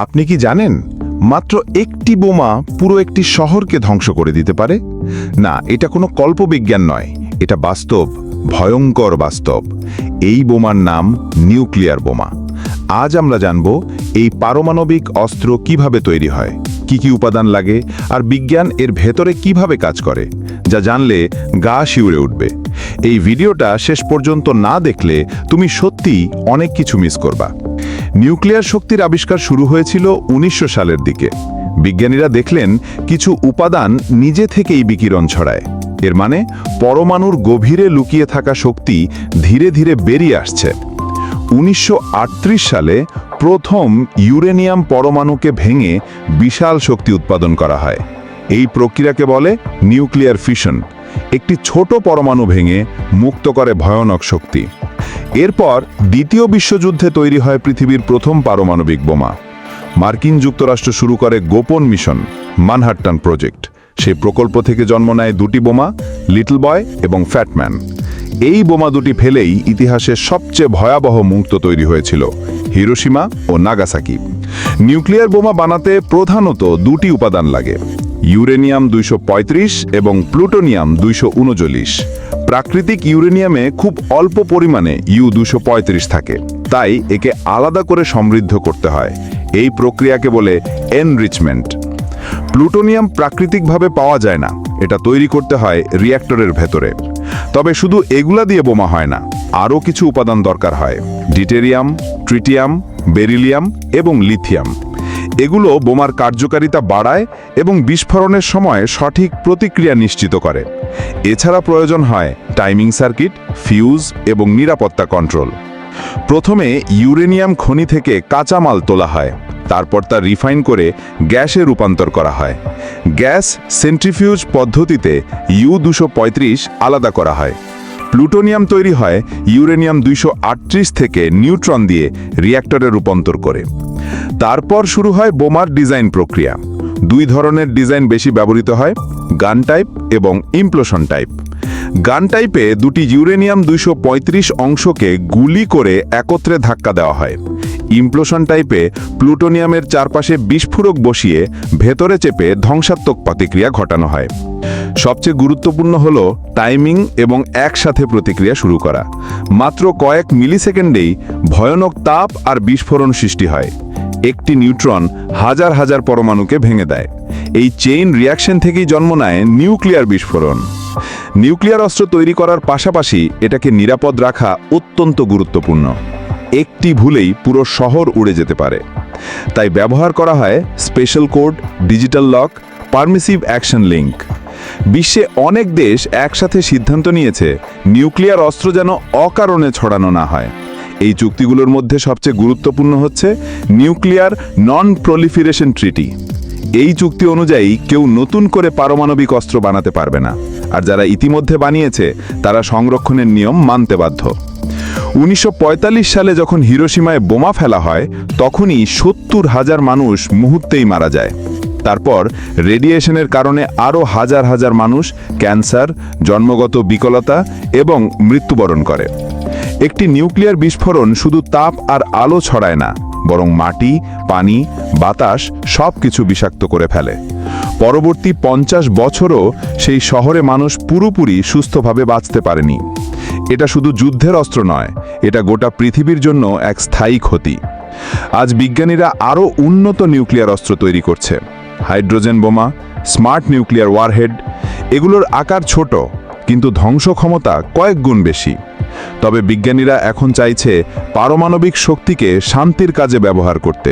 আপনি কি জানেন, মাত্র একটি বোমা পুরো একটি শহরকে ধ্বংস করে দিতে পারে? না, এটা কোনো কল্পবিজ্ঞান নয়, এটা বাস্তব, ভয়ঙ্কর বাস্তব। এই বোমার নাম নিউক্লিয়ার বোমা। আজ আমরা জানব এই পারমাণবিক অস্ত্র কীভাবে তৈরি হয়, কি কি উপাদান লাগে, আর বিজ্ঞান এর ভেতরে কীভাবে কাজ করে, যা জানলে গা শিউরে উঠবে। এই ভিডিওটা শেষ পর্যন্ত না দেখলে তুমি সত্যিই অনেক কিছু মিস করবা। নিউক্লিয়ার শক্তির আবিষ্কার শুরু হয়েছিল উনিশশো সালের দিকে। বিজ্ঞানীরা দেখলেন কিছু উপাদান নিজে থেকেই বিকিরণ ছড়ায়। এর মানে পরমাণুর গভীরে লুকিয়ে থাকা শক্তি ধীরে ধীরে বেরিয়ে আসছে। উনিশশো আটত্রিশ সালে প্রথম ইউরেনিয়াম পরমাণুকে ভেঙে বিশাল শক্তি উৎপাদন করা হয়। এই প্রক্রিয়াকে বলে নিউক্লিয়ার ফিশন। একটি ছোট পরমাণু ভেঙে মুক্ত করে ভয়ানক শক্তি। এরপর দ্বিতীয় বিশ্বযুদ্ধে তৈরি হয় পৃথিবীর প্রথম পারমাণবিক বোমা। মার্কিন যুক্তরাষ্ট্র শুরু করে গোপন মিশন, মানহাট্টান প্রজেক্ট। সেই প্রকল্প থেকে জন্ম নেয় দুটি বোমা, লিটল বয় এবং ফ্যাটম্যান এই বোমা দুটি ফেলেই ইতিহাসের সবচেয়ে ভয়াবহ মুক্ত তৈরি হয়েছিল হিরোসীমা ও নাগাসাকি। নিউক্লিয়ার বোমা বানাতে প্রধানত দুটি উপাদান লাগে ইউরেনিয়াম দুইশো পঁয়ত্রিশ এবং প্লুটোনিয়াম দুইশো উনচল্লিশ। প্রাকৃতিক ইউরেনিয়ামে খুব অল্প পরিমাণে ইউ দুশো থাকে, তাই একে আলাদা করে সমৃদ্ধ করতে হয়। এই প্রক্রিয়াকে বলে এনরিচমেন্ট। প্লুটোনিয়াম প্রাকৃতিকভাবে পাওয়া যায় না, এটা তৈরি করতে হয় রিয়্যাক্টরের ভেতরে। তবে শুধু এগুলা দিয়ে বোমা হয় না, আরও কিছু উপাদান দরকার হয়। ডিটেরিয়াম, ট্রিটিয়াম, বেরিলিয়াম এবং লিথিয়াম। এগুলো বোমার কার্যকারিতা বাড়ায় এবং বিস্ফোরণের সময় সঠিক প্রতিক্রিয়া নিশ্চিত করে। এছাড়া প্রয়োজন হয় টাইমিং সার্কিট ফিউজ এবং নিরাপত্তা কন্ট্রোল প্রথমে ইউরেনিয়াম খনি থেকে কাঁচামাল তোলা হয়, তারপর তা রিফাইন করে গ্যাসে রূপান্তর করা হয়। গ্যাস সেন্ট্রিফিউজ পদ্ধতিতে ইউ দুশো আলাদা করা হয়। প্লুটোনিয়াম তৈরি হয় ইউরেনিয়াম দুইশো আটত্রিশ থেকে নিউট্রন দিয়ে রিয়্যাক্টরে রূপান্তর করে। তারপর শুরু হয় বোমার ডিজাইন প্রক্রিয়া। দুই ধরনের ডিজাইন বেশি ব্যবহৃত হয়, গান টাইপ এবং ইমপ্লোশন টাইপ। গান টাইপে দুটি ইউরেনিয়াম দুইশো পঁয়ত্রিশ অংশকে গুলি করে একত্রে ধাক্কা দেওয়া হয়। ইমপ্লোশন টাইপে প্লুটোনিয়ামের চারপাশে বিস্ফোরক বসিয়ে ভেতরে চেপে ধ্বংসাত্মক প্রতিক্রিয়া ঘটানো হয়। সবচেয়ে গুরুত্বপূর্ণ হল টাইমিং এবং একসাথে প্রতিক্রিয়া শুরু করা। মাত্র কয়েক মিলিসেকেন্ডেই ভয়ানক তাপ আর বিস্ফোরণ সৃষ্টি হয়। একটি নিউট্রন হাজার হাজার পরমাণুকে ভেঙে দেয়। এই চেইন রিয়াকশন থেকেই জন্ম নেয় নিউক্লিয়ার বিস্ফোরণ। নিউক্লিয়ার অস্ত্র তৈরি করার পাশাপাশি এটাকে নিরাপদ রাখা অত্যন্ত গুরুত্বপূর্ণ। একটি ভুলেই পুরো শহর উড়ে যেতে পারে। তাই ব্যবহার করা হয় special code digital lock permissive action link বিশ্বে অনেক দেশ একসাথে সিদ্ধান্ত নিয়েছে, নিউক্লিয়ার অস্ত্র যেন অকারণে ছড়ানো না হয়। এই চুক্তিগুলোর মধ্যে সবচেয়ে গুরুত্বপূর্ণ হচ্ছে নিউক্লিয়ার নন প্রলিফিরেশন ট্রিটি। এই চুক্তি অনুযায়ী কেউ নতুন করে পারমাণবিক অস্ত্র বানাতে পারবে না। আর যারা ইতিমধ্যে বানিয়েছে, তারা সংরক্ষণের নিয়ম মানতে বাধ্য। উনিশশো পঁয়তাল্লিশ সালে যখন হিরোসীমায় বোমা ফেলা হয়, তখনই সত্তর হাজার মানুষ মুহূর্তেই মারা যায়। তারপর রেডিয়েশনের কারণে আরও হাজার হাজার মানুষ ক্যান্সার, জন্মগত বিকলতা এবং মৃত্যুবরণ করে। একটি নিউক্লিয়ার বিস্ফোরণ শুধু তাপ আর আলো ছড়ায় না, বরং মাটি, পানি, বাতাস সব কিছু বিষাক্ত করে ফেলে। পরবর্তী পঞ্চাশ বছরও সেই শহরে মানুষ পুরোপুরি সুস্থভাবে বাঁচতে পারেনি। এটা শুধু যুদ্ধের অস্ত্র নয়, এটা গোটা পৃথিবীর জন্য এক স্থায়ী ক্ষতি। আজ বিজ্ঞানীরা আরও উন্নত নিউক্লিয়ার অস্ত্র তৈরি করছে। হাইড্রোজেন বোমা, স্মার্ট নিউক্লিয়ার ওয়ারহেড, এগুলোর আকার ছোট, কিন্তু ধ্বংস ক্ষমতা কয়েক গুণ বেশি। তবে বিজ্ঞানীরা এখন চাইছে পারমাণবিক শক্তিকে শান্তির কাজে ব্যবহার করতে।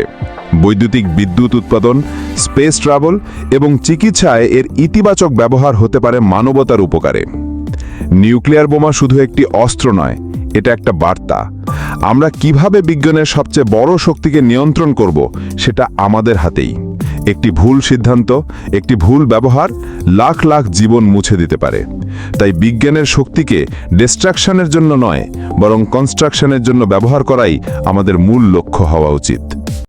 বৈদ্যুতিক বিদ্যুৎ উৎপাদন, স্পেস ট্রাভেল এবং চিকিৎসায় এর ইতিবাচক ব্যবহার হতে পারে মানবতার উপকারে। নিউক্লিয়ার বোমা শুধু একটি অস্ত্র নয়, এটা একটা বার্তা। আমরা কীভাবে বিজ্ঞানের সবচেয়ে বড় শক্তিকে নিয়ন্ত্রণ করব, সেটা আমাদের হাতেই। একটি ভুল সিদ্ধান্ত, একটি ভুল ব্যবহার লাখ লাখ জীবন মুছে দিতে পারে। তাই বিজ্ঞানের শক্তিকে ডিস্ট্রাকশনের জন্য নয়, বরং কনস্ট্রাকশনের জন্য ব্যবহার করাই আমাদের মূল লক্ষ্য হওয়া উচিত।